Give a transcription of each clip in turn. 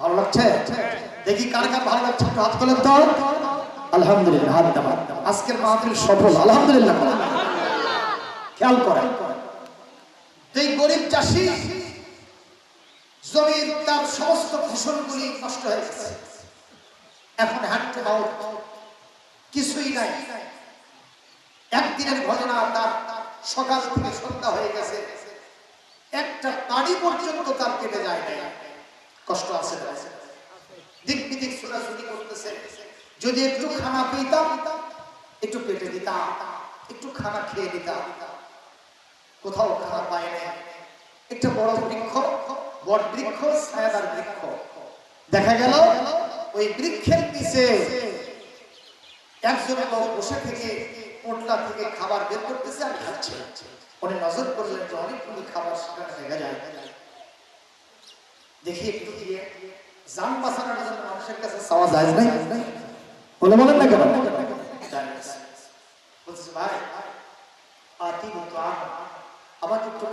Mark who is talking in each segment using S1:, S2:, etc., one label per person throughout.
S1: ভালো লাগছে? দেখি কার কার ভালো লাগছে, একটু হাত তোলেন তো। আলহামদুলিল্লাহ, হাত দেওয়া আজকের মাহফিল সফল, আলহামদুলিল্লাহ। খেয়াল করেন। এই গরিব চাষি, জমির তার সমস্ত ফসলগুলি নষ্ট হয়ে গেছে। এখন হাঁটতে পাও কিছুই নাই। একদিনের ঘটনা তার সকাল থেকে সন্ধ্যা হয়ে গেছে। একটা পানি পর্যন্ত তার কেটে যায় নাই। কষ্ট আছে? দিক বিদিক ছোটাছুটি করতেছে। যদি একটু খানা পেতাম, একটু পেটে দিতাম, একটু খানা খেয়ে দিতাম কোথাও খানা পায় না একটা বড় বৃক্ষ, বট বৃক্ষ, ছায়াদার বৃক্ষ। দেখা গেল, ওই বৃক্ষের পিছে একজন লোক বসে থেকে পোটলা থেকে খাবার বের করতেছে আর খাচ্ছে। উনি নজর করলেন যে অনেকগুলি খাবার সেখানে দেখা যায়। দেখি একটু গিয়ে যান বাঁচানোর জন্য মানুষের কাছে চাওয়া যায় নাই। বলে বলেন না কেন? বলছে ভাই আতি মতো একটু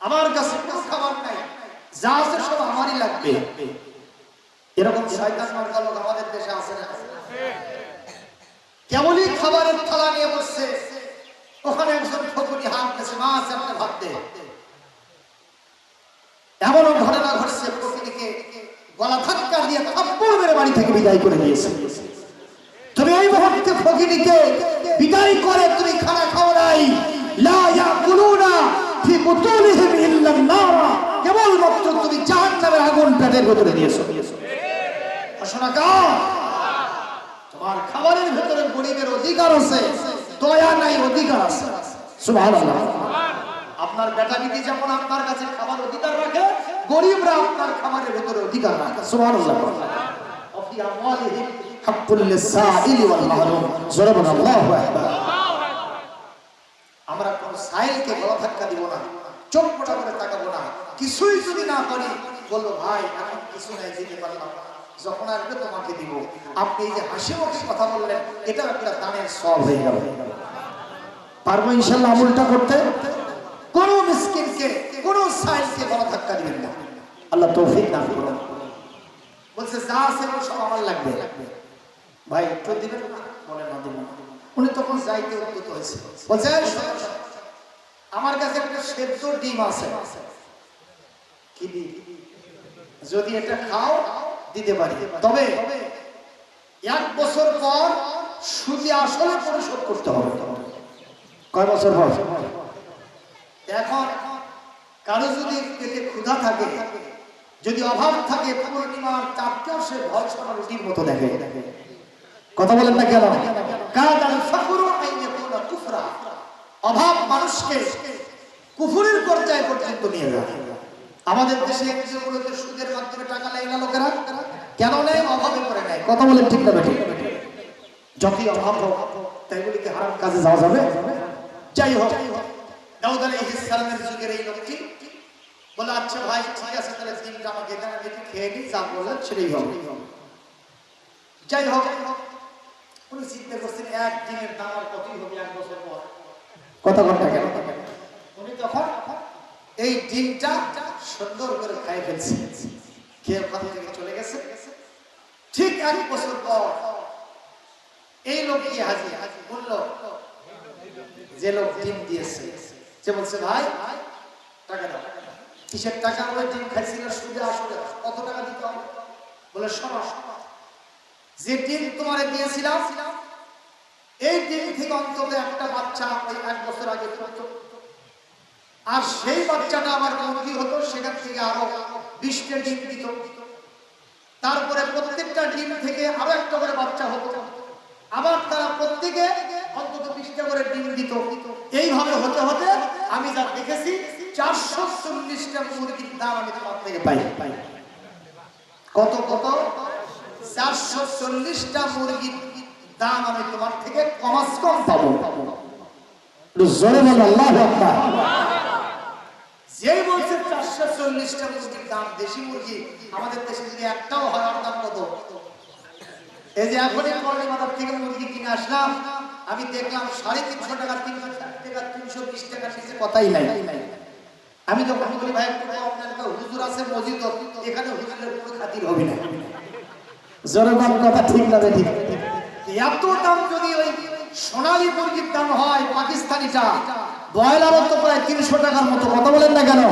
S1: আমার কাছে খাবার নাই। যা আছে সব আমারই লাগবে। এরকম শয়তান মার্কা আমাদের দেশে আছে না? কেবলই খাবারের থালা নিয়ে বসছে। ওখানে একজন ফকুনি হাত গেছে মাছ একটা ভাত দে এমনও ঘটনা ঘটছে ফকিনিকে গলা ধাক্কা দিয়ে থাপ্পড় মেরে বাড়ি থেকে বিদায় করে দিয়েছে। তুমি এই মুহূর্তে ফকিনিকে বিদায় করে তুমি খানা খাও নাই। লা ফি ইল্লা তুমি জাহান্নামের আগুন পেটের দিয়েছ। ঘোষণা কার। তোমার খাবারের ভেতরে গরিবের অধিকার আছে। দয়া নাই, অধিকার আছে। আপনার বেটা বিটি যেমন আপনার কাছে খাবার অধিকার রাখে, গরিবরা আপনার খাবারের ভেতরে অধিকার রাখে। সুভান আমরা কোন সাইলকে গলা ধাক্কা দিব না, চোখ ফোটা করে তাকাবো না। কিছুই যদি না করি বলল ভাই, এখন কিছু নাই, যেতে পারলাম যখন আসবে তোমাকে দিব। আপনি এই যে হাসি মুখে কথা বললেন এটা একটা দানের সব হয়ে গেল। পারব ইনশাল্লাহ আমলটা করতে? কোন মিসকিনকে কোন সাইলকে গলা ধাক্কা দিবেন না। আল্লাহ তৌফিক দান করুন। বলছে যা আছে সব আমার লাগবে। ভাই একটু দিবেন না? বলে না দেবেন উনি তখন যাইতে উদ্যত হয়েছে। বলছে "এই শোনো, শোনো, আমার কাছে একটা সেদ্ধ ডিম আছে। কি ডিম? যদি এটা খাও দিতে পারি। তবে এক বছর পর সুদি আসলে পরিশোধ করতে হবে। কয় বছর পর? এখন কারও যদি পেটে ক্ষুধা থাকে, যদি অভাব থাকে, পূর্ণিমার চাপকেও সে ভয় সবার রুটির মতো দেখে। কথা বলেন না কেন? অভাব মানুষকে কুফুরের পর্যায়ে পর্যন্ত নিয়ে যায়। আমাদের দেশে সুদের মাধ্যমে টাকা নেয় না লোকেরা? কেন নেয়? অভাবে পড়ে নেয়। কথা বলেন ঠিক না ঠিক? যতই অভাব হোক তাই বলি কি হারাম কাজে যাওয়া যাবে? যাই হোক দাউদ আলাইহিস সালামের যুগের এই লোকটি বলে আচ্ছা ভাই ঠিক আছে তাহলে দিনটা আমাকে আমি খেয়ে নিই যা হবে। যাই হোক উনি চিন্তা করছেন এক দিনের দাম আর কতই হবে এক বছর পর? কত ঘণ্টা কেন? উনি তখন এই ডিমটা সুন্দর করে খাই ফেলছে। খেয়ে ওখান থেকে চলে গেছে? ঠিক এক বছর পর এই লোক গিয়ে হাজির বলল, যে লোক ডিম দিয়েছে। সে বলছে, ভাই, টাকা দাও। কিসের টাকা? বলে, ডিম খাইছিল সুদে আসলে। কত টাকা দিতে হবে? বলে, শোনো, যে ডিম তোমারে দিয়েছিলাম, এই ডিম থেকে অন্তত একটা বাচ্চা ওই এক বছর আগে আর সেই বাচ্চাটা আমার মুরগি হতো, সেখান থেকে আরও বিশটা ডিম দিত। তারপরে প্রত্যেকটা ডিম থেকে আরও একটা করে বাচ্চা হতো। আবার তারা প্রত্যেকে অন্তত বিশটা করে ডিম দিত। এইভাবে হতে হতে আমি যা দেখেছি, চারশো চল্লিশটা মুরগির দাম আমি তোমার থেকে পাই। কত কত? চারশো চল্লিশটা মুরগির দাম আমি তোমার থেকে কমাস কম পাবো। জোরে বল, আল্লাহ বলছে চারশো চল্লিশটা মুরগির দাম, দেশি মুরগি, আমাদের দেশে যদি একটাও হয় ওর দাম কত? এই যে কর্ণী মাদার থেকে মুরগি কিনে আসলাম, আমি দেখলাম সাড়ে তিনশো টাকা, তিনশো ষাট টাকা, তিনশো বিশ টাকা কথাই নাই। আমি ভাই কম হুজুর আছে এখানে হুজুরের কোনো খাতির হবে না। জনগণ কথা ঠিক না ঠিক এত দাম যদি ওই সোনালী মুরগির দাম হয়, পাকিস্তানিটা ব্রয়লারও তো প্রায় তিনশো টাকার মতো কথা বলেন না কেন?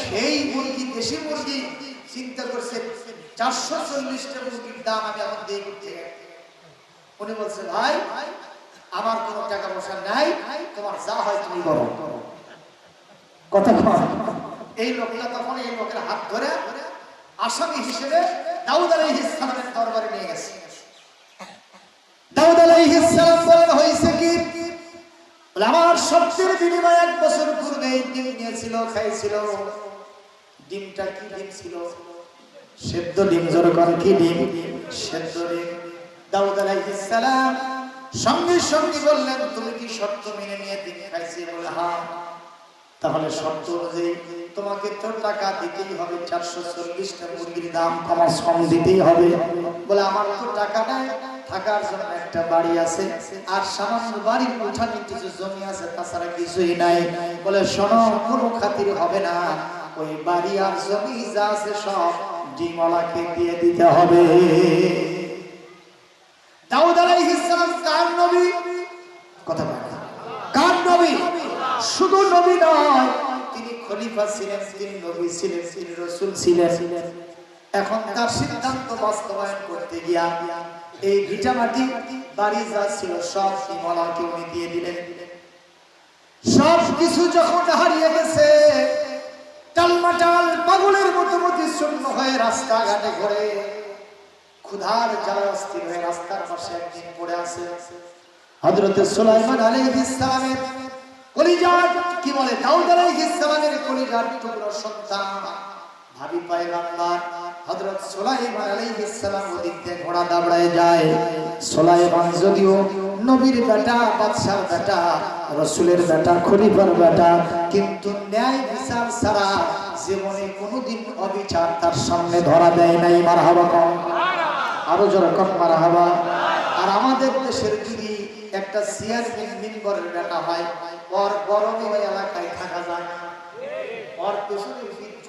S1: সেই মুরগি দেশি মুরগি চিন্তা করছে চারশো চল্লিশটা মুরগির দাম আমি এখন দিয়ে করতে উনি বলছে ভাই আমার কোনো টাকা পয়সা নাই তোমার যা হয় তুমি করো। কথা এই লোকটা তখন এই লোকের হাত ধরে আসামি হিসেবে দাউদ আলাইহিস সালামের দরবারে নিয়ে গেছে। দাউদ আলাইহিস সালাম বলেন হয়েছে কি? বলে, আমার সত্যের বিনিময়ে এক বছর পূর্বে ডিম নিয়েছিল, খাইছিল। ডিমটা কি ডিম ছিল? সেদ্ধ ডিম যেরকম কি ডিম? সেদ্ধ ডিম। দাউদ আলাইহিস সালাম সঙ্গে সঙ্গে বললেন, তুমি কি সত্য মেনে নিয়ে ডিম খাইছি? বলে হ্যাঁ তাহলে শর্ত অনুযায়ী তোমাকে তো টাকা দিতেই হবে, চারশো চল্লিশটা মুরগির দাম কমাস কম দিতেই হবে। বলে, আমার তো টাকা নাই থাকার জন্য একটা বাড়ি আছে। আর সামান্য বাড়ির উঠানে কিছু জমি আছে, তাছাড়া কিছুই নাই। বলে, শোনো, কোনো খাতির হবে না। ওই বাড়ি আর জমি যা আছে সব ডিমলাকে দিয়ে দিতে হবে। দাউদ আলাইহিস কার নবী? কথা কার নবী? শুধু নবী নয়, তিনি খলিফা ছিলেন, তিনি নবী ছিলেন, তিনি রসুল ছিলেন। এখন তার সিদ্ধান্ত বাস্তবায়ন করতে গিয়া এই ভিটামাটি বাড়ি যা ছিল, সব ইমলাকে উনি দিয়ে দিলেন। সব কিছু যখন হারিয়ে গেছে, টালমাটাল পাগলের মতো শূন্য হয়ে রাস্তাঘাটে ঘুরে ক্ষুধার জ্বালা অস্থির হয়ে রাস্তার পাশে একদিন পড়ে আছে। হযরতে সুলাইমান আলাইহিস সালামের কলিজার, কি বলে, দাউদ আলাইহিস সালামের কলিজার টুকরো সন্তান, ভাবি পয়গম্বর হযরত সুলাইমান আলাইহিস সালাম ওদিক দিয়ে ঘোড়া দাবড়ায় যায়। সুলাইমান যদিও নবীর বেটা, বাদশার বেটা, রসুলের বেটা, খলিফার বেটা, কিন্তু ন্যায় বিচার ছাড়া জীবনে কোনোদিন অবিচার তার সামনে ধরা দেয় নাই। মারহাবা কম। আরও যেরকম মারা হবা আর আমাদের দেশের যদি একটা চেয়ারম্যান মেম্বারের বেটা হয়, ওর গরমে ওই এলাকায় থাকা যায়। ওর পেছনে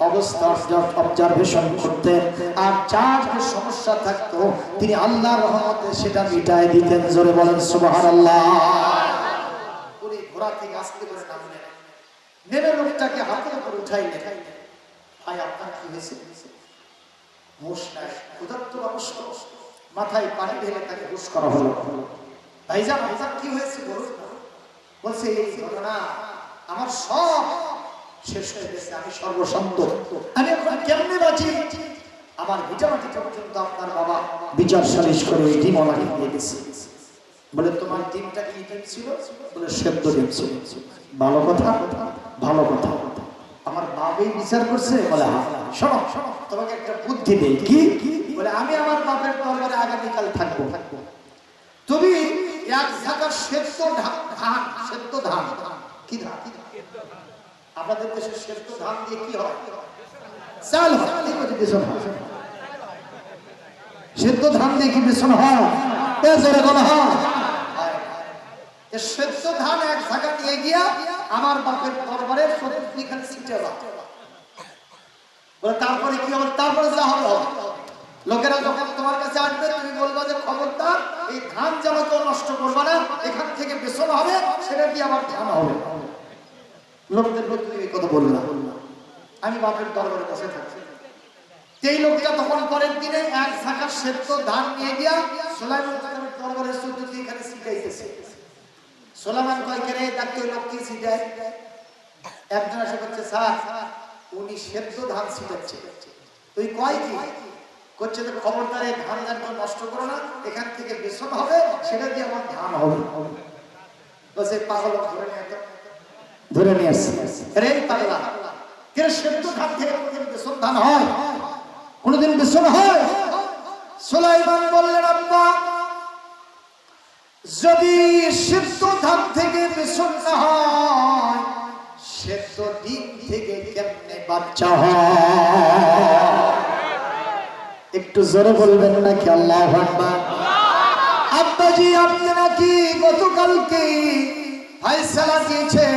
S1: অবস্থা করতেন। আর সমস্যা থাকতো, তিনি আল্লাহ রহমতে উপর উঠাইলেন। ভাই, আপনার অবশ্য মাথায় পানি ঢেলে তাকে হুশ করা হলো। কি হয়েছে বলছে, এই ঘটনা আমার সব শেষ হয়ে গেছে, আমি আমি আমার ভিটামাটি পর্যন্ত আপনার বাবা বিচার করে আমাকে দিয়ে বলে, তোমার কি বলে আমার বাবাই বিচার করছে, বলে হ্যাঁ শোনো শোনো তোমাকে একটা বুদ্ধি দেই। কি? বলে, আমি আমার বাপের দরবারে আগামীকাল থাকব। থাকব তুমি এক জায়গার সেদ্ধ ধান সেদ্ধ ধান। কি ধান? আপনাদের দেশে সেদ্ধ ধান দিয়ে কি হয়? চাল সেদ্ধ ধান দিয়ে কি হয়? সেদ্ধ ধান এক আমার বাপের তারপরে কি হবে? তারপরে যা হবে। লোকেরা যখন তোমার কাছে আসবে, তুমি বলবা যে, খবরদার, এই ধান যেন কেউ নষ্ট করবে না, এখান থেকে বেসন হবে, সেটা দিয়ে আবার ধান হবে। লোকদের লোক তুমি কথা বলবে না আমি বাপের দরবারে বসে থাকছি এই লোকটা তখন পরের দিনে এক শাখা সেদ্ধ ধান নিয়ে গিয়া সোলাইমান কাকার দরবারে চতুর্দিকে এখানে শিখাইতেছে সোলামান কয়, কে রে ডাক্তার লোক কি শিখায় একজন এসে বলছে, স্যার, উনি সেদ্ধ ধান ছিটাচ্ছে। তুই কয় কি? করছে তো খবরদার এই ধান ধান নষ্ট করো না, এখান থেকে বেসন হবে, সেটা দিয়ে আমার ধান হবে। বলছে, পাগল, ধরে নিয়ে ধরে নিয়ে আসছে। রে পাগলা কে সেদ্ধ ধান থেকে কোনদিন বেসন হয়? কোনদিন বেসন হয়? সুলাইমান বললেন যদি সিদ্ধ ধান থেকে বেসন হয়, সেদ্ধ ডিম থেকে কেমনে বাচ্চা হয়? একটু জোরে বলবেন নাকি আল্লাহ আব্বাজি, আপনি নাকি গতকালকে ফাইসালা দিয়েছেন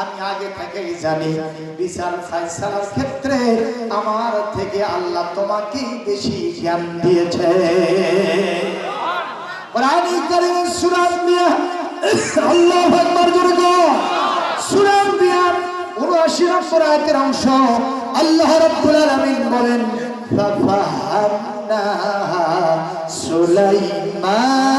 S1: আমি আগে থেকেই জানি, বিচার ফায়সালার ক্ষেত্রে আমার থেকে আল্লাহ তোমাকে বেশি জ্ঞান দিয়েছে। আম্বিয়া আল্লাহু আকবার জোরে গো সূরা আম্বিয়া 79 নম্বর আয়াতের অংশ। আল্লাহ রাব্বুল আলামিন বলেন ফাফাহামনাহা সুলাইমান।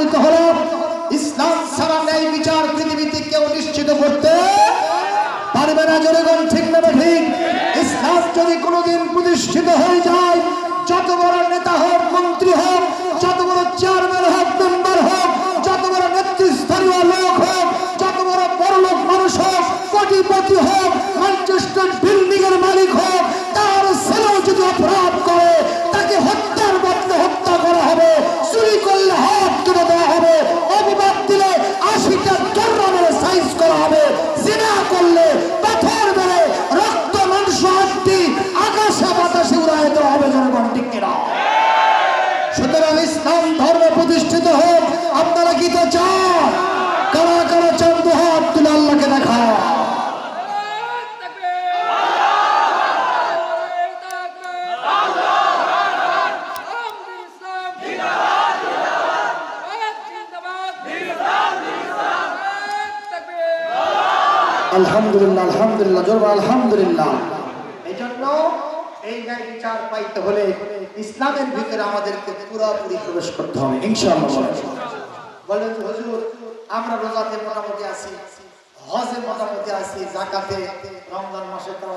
S1: উপনীত হলো, ইসলাম ছাড়া ন্যায় বিচার পৃথিবীতে কেউ নিশ্চিত করতে পারবে না। জনগণ ঠিক না ঠিক? ইসলাম যদি কোনোদিন প্রতিষ্ঠিত হয়ে যায়, যত বড় নেতা হোক, মন্ত্রী আলহামদুলিল্লাহ, জোর আলহামদুলিল্লাহ। এই জন্য এই ন্যায় বিচার পাইতে হলে ইসলামের ভিতরে আমাদেরকে পুরোপুরি প্রবেশ করতে হবে, ইনশাআল্লাহ বলেন। হুজুর, আমরা রোজাতে মোটামুটি আছি, হজে মোটামুটি আছি, জাকাতে রমজান মাসে তো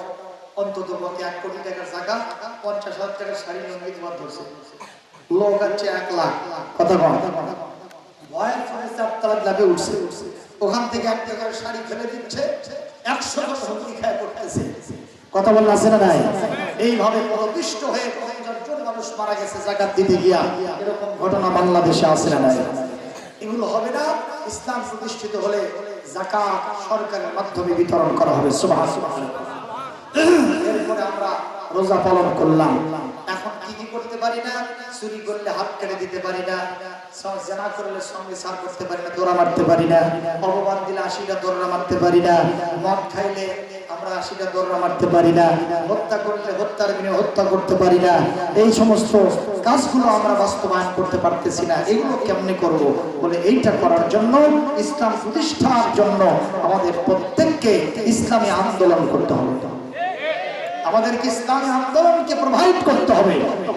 S1: অন্তত পক্ষে এক কোটি টাকার জাকা পঞ্চাশ হাজার টাকার শাড়ি লঙ্গি তোমার ধরছে। লোক হচ্ছে এক লাখ, কথা কম ভয়ের ফলে চারতলা লাভে উঠছে। ওখান থেকে এক টাকার শাড়ি ফেলে দিচ্ছে। কথা আছে না নাই? এইভাবে হয়ে মানুষ মারা গেছে, জাকাত দিতে গিয়া। এরকম ঘটনা বাংলাদেশে আছে না নাই? এগুলো হবে না, ইসলাম প্রতিষ্ঠিত হলে জাকাত সরকারের মাধ্যমে বিতরণ করা হবে, সুবহানাল্লাহ। এরপরে আমরা রোজা পালন করলাম। এখন কি কি করতে পারি না? চুরি করলে হাত কেটে দিতে পারি না। জেনা করলে সঙ্গে সার করতে পারি না, দৌড়া মারতে পারি না। দিলে আশিটা দৌড়া মারতে পারি না। মদ খাইলে আমরা আশিটা দৌড়া মারতে পারি না। হত্যা করলে হত্যার হত্যা করতে পারি না। এই সমস্ত কাজগুলো আমরা বাস্তবায়ন করতে পারতেছি না। এগুলো কেমনে করব? বলে এইটা করার জন্য, ইসলাম প্রতিষ্ঠার জন্য আমাদের প্রত্যেককে ইসলামী আন্দোলন করতে হবে। আমাদেরকে ইসলামী আন্দোলনকে প্রভাবিত করতে হবে।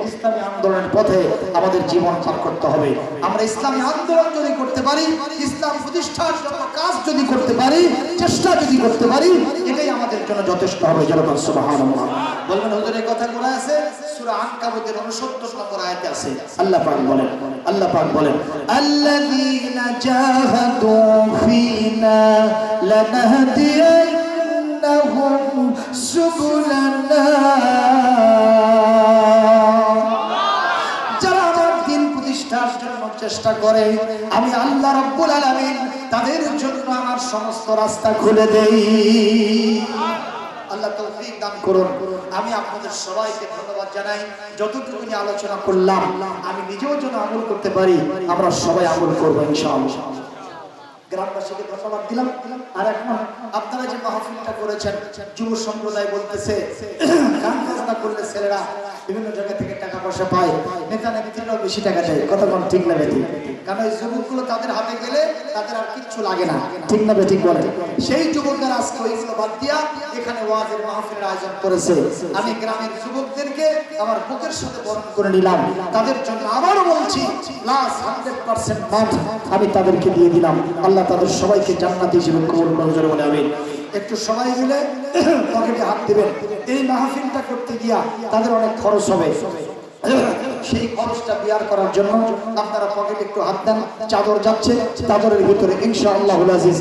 S1: ইসলামী আন্দোলনের পথে আমাদের জীবন পার করতে হবে। আমরা ইসলামী আন্দোলন যদি করতে পারি, ইসলাম প্রতিষ্ঠার কাজ যদি করতে পারি, চেষ্টা যদি করতে পারি, এটাই আমাদের জন্য যথেষ্ট হবে, জনগণ, সুবহানাল্লাহ। বলবেন, হুজুর, এই কথাগুলো আছে? সূরা আনকাবুতের 69 নম্বর আয়াতে আছে। আল্লাহ পাক বলেন, আল্লাহ পাক বলেন সুবুলানা যারা দিন প্রতিষ্ঠার জন্য চেষ্টা করে, আমি আল্লাহ রব্বুল আলামিন তাদের জন্য আমার সমস্ত রাস্তা খুলে দেই। আল্লাহ তৌফিক দান করুন। আমি আপনাদের সবাইকে ধন্যবাদ জানাই। যতটুকু নিয়ে আলোচনা করলাম, আমি নিজেও যেন আমল করতে পারি, আমরা সবাই আমল করব ইনশাআল্লাহ। গ্রামবাসীকে ধন্যবাদ দিলাম। আর এখন আপনারা যে মাহফিলটা করেছেন, যুব সম্প্রদায় বলতেছে, গান বাজনা করলে ছেলেরা বিভিন্ন জায়গা থেকে টাকা পয়সা পায়। নেতা নেত্রীরাও বেশি টাকা দেয়। কত কম ঠিক না বেঠিক? কারণ এই যুবকগুলো তাদের হাতে গেলে তাদের আর কিচ্ছু লাগে না। ঠিক না বেঠিক বলে? সেই যুবকরা আজকে ওইগুলো বাদ দিয়া এখানে ওয়াজের মাহফিলের আয়োজন করেছে। আমি গ্রামের যুবকদেরকে আমার বুকের সাথে বরণ করে নিলাম। তাদের জন্য আবারও বলছি প্লাস হান্ড্রেড পার্সেন্ট আমি তাদেরকে দিয়ে দিলাম। আল্লাহ তাদের সবাইকে জান্নাতি হিসেবে কবুল মঞ্জুর বলে আমি একটু সবাই মিলে পকেটে হাত দিবেন। এই মাহফিলটা করতে গিয়া তাদের অনেক খরচ হবে। সেই খরচটা বিয়ার করার জন্য আপনারা পকেটে একটু হাত দেন, চাদর যাচ্ছে, চাদরের ভিতরে ইনশাআল্লাহ আজিজ।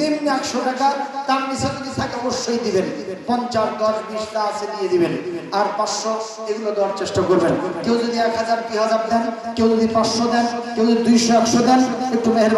S1: নিম্ন একশো টাকা, তার নিচে যদি থাকে অবশ্যই দিবেন। পঞ্চাশ, দশ বিশটা আছে দিয়ে দিবেন। আর পাঁচশো, এগুলো দেওয়ার চেষ্টা করবেন। কেউ যদি এক হাজার, দুই হাজার দেন, কেউ যদি পাঁচশো দেন, কেউ যদি দুইশো, একশো দেন, একটু মেহরবানি